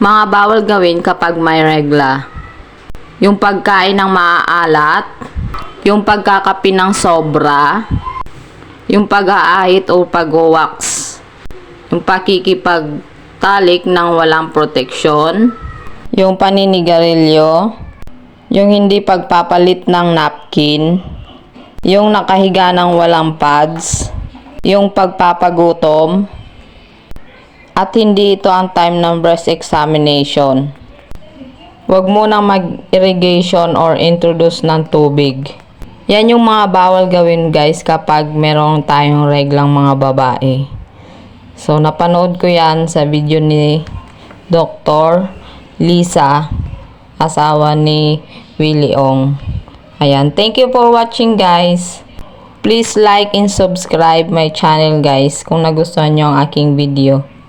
Mga bawal gawin kapag may regla. Yung pagkain ng maaalat, yung pagkakapi ng sobra, yung pag-aahit o pag-wax, yung pakikipagtalik ng walang proteksyon, yung paninigarilyo, yung hindi pagpapalit ng napkin, yung nakahiga ng walang pads, yung pagpapagutom, at hindi ito ang time ng breast examination. Huwag munang mag-irrigation or introduce ng tubig. Yan yung mga bawal gawin guys kapag meron tayong reglang mga babae. So, napanood ko yan sa video ni Dr. Lisa, asawa ni Willie Ong. Ayan, thank you for watching guys. Please like and subscribe my channel guys kung nagustuhan nyo ang aking video.